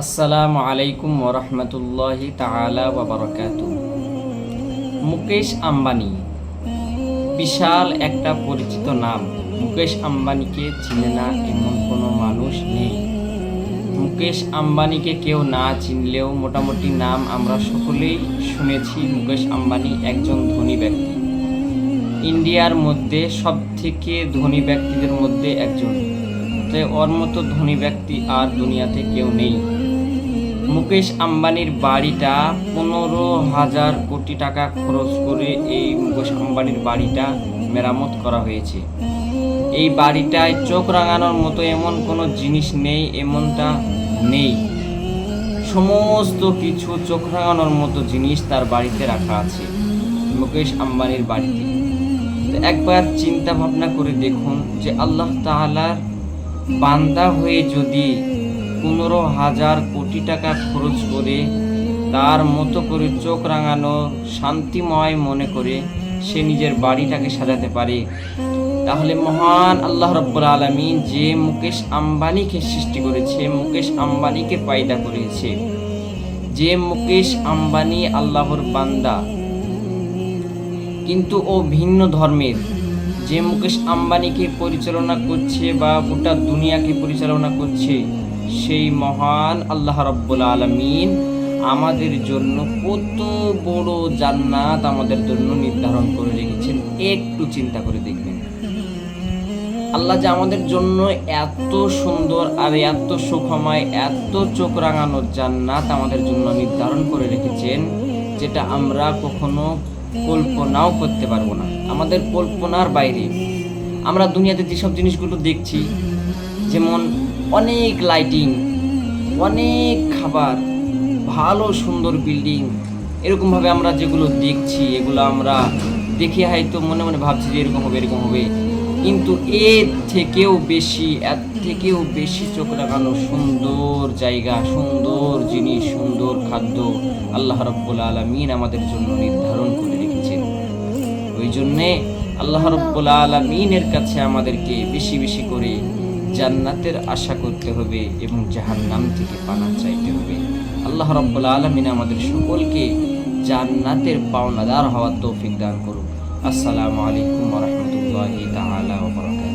আসসালামু আলাইকুম ওরহমতুল্লাহি তাআলা ওয়া বারাকাতু মুকেশ আম্বানি। বিশাল একটা পরিচিত নাম। মুকেশ আম্বানিকে চিনে না এমন কোনো মানুষ নেই। মুকেশ আম্বানিকে কেউ না চিনলেও মোটামুটি নাম আমরা সকলেই শুনেছি মুকেশ আম্বানি একজন ধনী ব্যক্তি। ইন্ডিয়ার মধ্যে সব থেকে ধনী ব্যক্তিদের মধ্যে একজন। ওর মতো ধনী ব্যক্তি আর দুনিয়াতে কেউ নেই। মুকেশ আম্বানির বাড়িটা পনেরো হাজার কোটি টাকা খরচ করে এই মুকেশ আম্বানির বাড়িটা মেরামত করা হয়েছে। এই বাড়িটায় চোখ রাঙানোর মতো এমন কোনো জিনিস নেই, এমনটা নেই। সমস্ত কিছু চোখ রাঙানোর মতো জিনিস তার বাড়িতে রাখা আছে, মুকেশ আম্বানির বাড়িতে। তো একবার চিন্তা ভাবনা করে দেখুন যে আল্লাহ তাআলার বান্দা হয়ে যদি পনেরো হাজার কোটি টাকা খরচ করে তার মতো করে চোখ রাঙানো শান্তিময় মনে করে সে নিজের বাড়িটাকে সাজাতে পারে। তাহলে মহান আল্লাহ রব্বুল আলমিন যে মুকেশ আম্বানিকে সৃষ্টি করেছে, মুকেশ আম্বানিকে পায়দা করেছে। যে মুকেশ আম্বানি আল্লাহর বান্দা। কিন্তু ও ভিন্ন ধর্মের। যে মুকেশ আম্বানিকে পরিচালনা করছে বা গোটা দুনিয়াকে পরিচালনা করছে সেই মহান আল্লাহ রব্বুল আলমিন আমাদের জন্য কত বড় জান্নাত আমাদের জন্য নির্ধারণ করে রেখেছেন। একটু চিন্তা করে দেখবেন। আল্লাহ যে আমাদের জন্য এত সুন্দর আর এত সুখময়, এত চোখ রাঙানোর জান্নাত আমাদের জন্য নির্ধারণ করে রেখেছেন, যেটা আমরা কখনো কল্পনাও করতে পারব না। আমাদের কল্পনার বাইরে। আমরা দুনিয়াতে যেসব জিনিসগুলো দেখছি, যেমন অনেক লাইটিং অনেক খাবার, ভালো সুন্দর বিল্ডিং এরকমভাবে আমরা যেগুলো দেখছি, এগুলো আমরা দেখে হয়তো মনে মনে ভাবছি যে এরকম হবে এরকম হবে। কিন্তু এর থেকেও বেশি, এর থেকেও বেশি চোখ রাখানো সুন্দর জায়গা, সুন্দর জিনিস, সুন্দর খাদ্য আল্লাহ রব্বুল আলমিন আমাদের জন্য নির্ধারণ করে রেখেছেন। ওই জন্যে আল্লাহ রব্বুল আলমিনের কাছে আমাদেরকে বেশি বেশি করে জান্নাতের আশা করতে হবে এবং জাহান্নাম থেকে পানা চাইতে হবে। আল্লাহ রব্বুল আলমিন আমাদের সকলকে জান্নাতের পাওনাদার হওয়ার তৌফিক দান করুক। আসসালামু আলাইকুম রহমতুল্লাহ তাহলে